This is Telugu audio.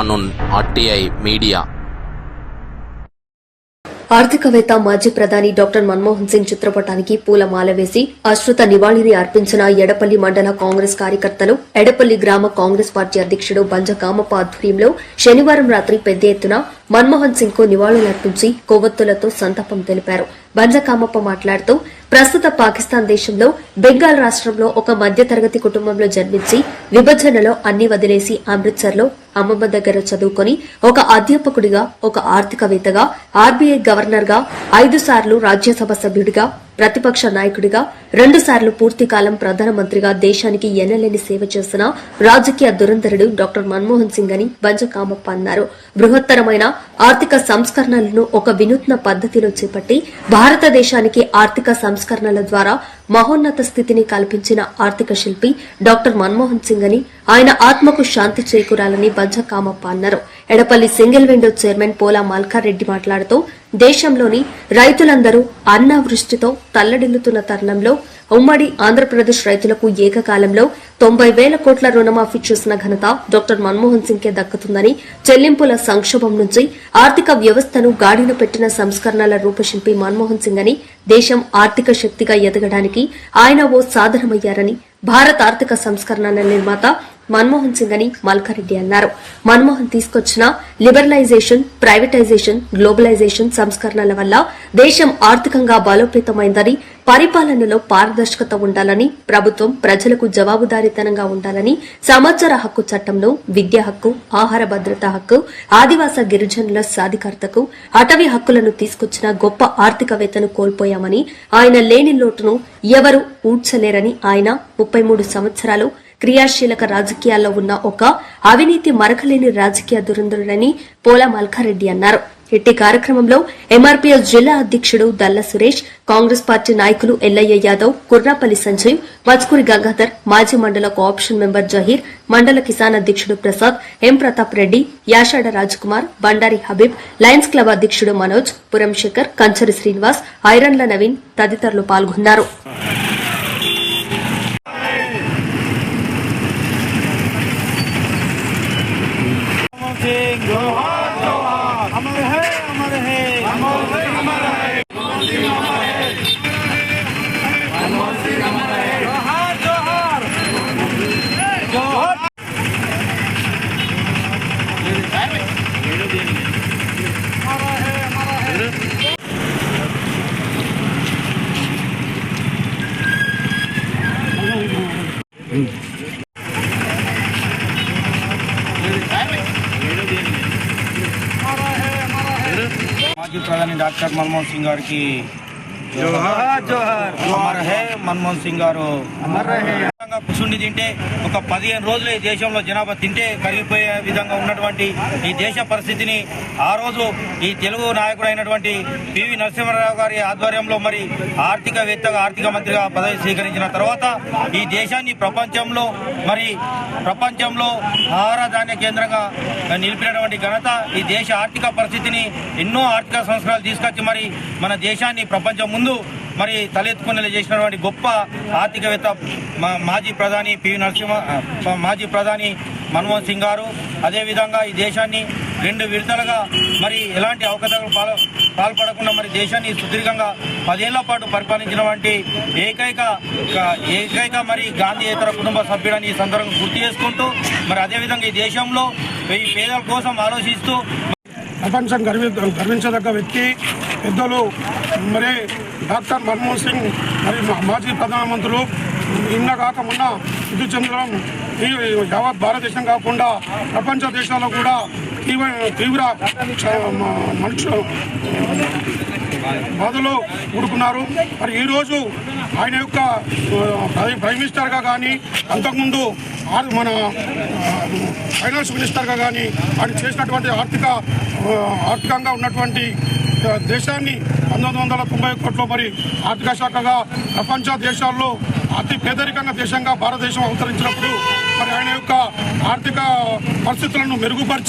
కానున్ ఆర్టీఐ మీడియా. ఆర్థికవేత్త మాజీ ప్రధాని డాక్టర్ మన్మోహన్ సింగ్ చిత్రపటానికి పూలమాల వేసి అశ్రుత నివాళిని అర్పించిన ఎడపల్లి మండల కాంగ్రెస్ కార్యకర్తలు ఎడపల్లి గ్రామ కాంగ్రెస్ పార్టీ అధ్యక్షుడు బంజకామప్ప ఆధ్వర్యంలో శనివారం రాత్రి పెద్ద ఎత్తున మన్మోహన్ సింగ్కు నివాళులర్పించి కొవ్వొత్తులతో సంతాపం తెలిపారు. బంజకామప్ప మాట్లాడుతూ ప్రస్తుత పాకిస్తాన్ దేశంలో బెంగాల్ రాష్ట్రంలో ఒక మధ్యతరగతి కుటుంబంలో జన్మించి విభజనలో అన్ని వదిలేసి అమృత్సర్లో అమ్మమ్మ దగ్గర చదువుకొని ఒక అధ్యాపకుడిగా ఒక ఆర్థికవేత్తగా ఆర్బీఐ గవర్నర్గా ఐదు సార్లు రాజ్యసభ సభ్యుడిగా ప్రతిపక్ష నాయకుడిగా రెండు సార్లు పూర్తికాలం ప్రధానమంత్రిగా దేశానికి ఎనలేని సేవ చేసిన రాజకీయ దురంధరుడు డాక్టర్ మన్మోహన్ సింగ్ అని బంజకామప్ప అన్నారు. బృహత్తరమైన ఆర్థిక సంస్కరణలను ఒక వినూత్న పద్దతిలో చేపట్టి భారతదేశానికి ఆర్థిక సంస్కరణల ద్వారా మహోన్నత స్థితిని కల్పించిన ఆర్థిక శిల్పి డాక్టర్ మన్మోహన్ సింగ్ అని ఆయన ఆత్మకు శాంతి చేకూరాలని బంజ కామప్ప అన్నారు. ఎడపల్లి సింగిల్ విండో చైర్మన్ పోలా మల్కారెడ్డి మాట్లాడుతూ దేశంలోని రైతులందరూ అన్నావృష్టితో తల్లడిల్లుతున్న తరుణంలో ఉమ్మడి ఆంధ్రప్రదేశ్ రైతులకు ఏకకాలంలో తొంభై వేల కోట్ల రుణమాఫీ చేసిన ఘనత డాక్టర్ మన్మోహన్ సింగ్కే దక్కుతుందని చెల్లింపుల సంక్షోభం నుంచి ఆర్థిక వ్యవస్థను గాడిన పెట్టిన సంస్కరణల రూపశిల్పి మన్మోహన్ సింగ్ అని దేశం ఆర్థిక శక్తిగా ఎదగడానికి ఆయన ఓ సాధనమయ్యారని భారత ఆర్థిక సంస్కరణల నిర్మాత మన్మోహన్ సింగ్ అని మల్కారెడ్డి అన్నారు. మన్మోహన్ తీసుకొచ్చిన లిబరలైజేషన్ ప్రైవేటైజేషన్ గ్లోబలైజేషన్ సంస్కరణల వల్ల దేశం ఆర్థికంగా బలోపేతమైందని పరిపాలనలో పారదర్శకత ఉండాలని ప్రభుత్వం ప్రజలకు జవాబుదారీతనంగా ఉండాలని సమాచార హక్కు చట్టంలో విద్యా హక్కు ఆహార భద్రత హక్కు ఆదివాస గిరిజనుల సాధికారతకు అటవీ హక్కులను తీసుకొచ్చిన గొప్ప ఆర్థికవేత్తను కోల్పోయామని ఆయన లేని లోటును ఎవరు ఊడ్చలేరని ఆయన ముప్పై మూడు సంవత్సరాలు క్రియాశీలక రాజకీయాల్లో ఉన్న ఒక అవినీతి మరకలేని రాజకీయ దురంధరుడని పోలా మల్కారెడ్డి అన్నారు. ఇట్టి కార్యక్రమంలో ఎంఆర్పీఎస్ జిల్లా అధ్యక్షుడు దల్ల సురేష్ కాంగ్రెస్ పార్టీ నాయకులు ఎల్లయ్య యాదవ్ కుర్రాపల్లి సంజయ్ మజ్కూరి గంగాధర్ మాజీ మండల కోఆప్షన్ మెంబర్ జహీర్ మండల కిసాన్ అధ్యక్షుడు ప్రసాద్ ఎం ప్రతాప్ రెడ్డి యాషాడ రాజ్కుమార్ బండారి హబీబ్ లయన్స్ క్లబ్ అధ్యక్షుడు మనోజ్ పురం శేఖర్ కంచరి శ్రీనివాస్ ఐరన్ల నవీన్ తదితరులు పాల్గొన్నారు. জোহার জোহার আমার হে আমার হে। আমার হে আমার হে। Yeah. माजी प्रधान डाक्टर मनमोहन सिंह और की जोहर जोहर। अमर है मनमोहन सिंह और अमर है విధంగా కూర్చుండి తింటే ఒక పదిహేను రోజులు ఈ దేశంలో జనాభా తింటే కరిగిపోయే విధంగా ఉన్నటువంటి ఈ దేశ పరిస్థితిని ఆ రోజు ఈ తెలుగు నాయకుడు అయినటువంటి పివి నరసింహారావు గారి ఆధ్వర్యంలో మరి ఆర్థికవేత్తగా ఆర్థిక మంత్రిగా పదవి స్వీకరించిన తర్వాత ఈ దేశాన్ని ప్రపంచంలో మరి ప్రపంచంలో ఆహార ధాన్య కేంద్రంగా నిలిపినటువంటి ఘనత ఈ దేశ ఆర్థిక పరిస్థితిని ఎన్నో ఆర్థిక సంస్కరణలు తీసుకొచ్చి మరి మన దేశాన్ని ప్రపంచం ముందు మరి తలెత్తుకునేలా చేసినటువంటి గొప్ప ఆర్థికవేత్త మా మాజీ ప్రధాని పివి నరసింహ మాజీ ప్రధాని మన్మోహన్ సింగ్ గారు. అదేవిధంగా ఈ దేశాన్ని రెండు విడతలుగా మరి ఎలాంటి అవకతవకలు పాల్ పాల్పడకుండా మరి దేశాన్ని సుదీర్ఘంగా పదేళ్ళ పాటు పరిపాలించినటువంటి ఏకైక ఏకైక మరి గాంధీయేతర కుటుంబ సభ్యుడని ఈ సందర్భంగా గుర్తు చేసుకుంటూ మరి అదేవిధంగా ఈ దేశంలో ఈ పేదల కోసం ఆలోచిస్తూ ప్రపంచం గర్వి గర్వించదగ్గ వ్యక్తి పెద్దలు మరి డాక్టర్ మన్మోహన్ సింగ్ మరి మాజీ ప్రధానమంత్రులు నిన్న కాక మొన్న ఇది చెందడం ఈ యావత్ భారతదేశం కాకుండా ప్రపంచ దేశాల్లో కూడా తీవ్ర తీవ్ర మనుషులు బాధలో కూడుకున్నారు మరి ఈరోజు ఆయన యొక్క ప్రైమ్ మినిస్టర్గా కానీ అంతకుముందు మన ఫైనాన్స్ మినిస్టర్గా కానీ ఆయన చేసినటువంటి ఆర్థిక ఆర్థికంగా ఉన్నటువంటి దేశాన్ని పంతొమ్మిది వందల తొంభై ఒకటిలో మరి ఆర్థిక శాఖగా ప్రపంచ దేశాల్లో అతి పేదరికంగా దేశంగా భారతదేశం అవతరించినప్పుడు మరి ఆయన యొక్క ఆర్థిక పరిస్థితులను మెరుగుపరిచి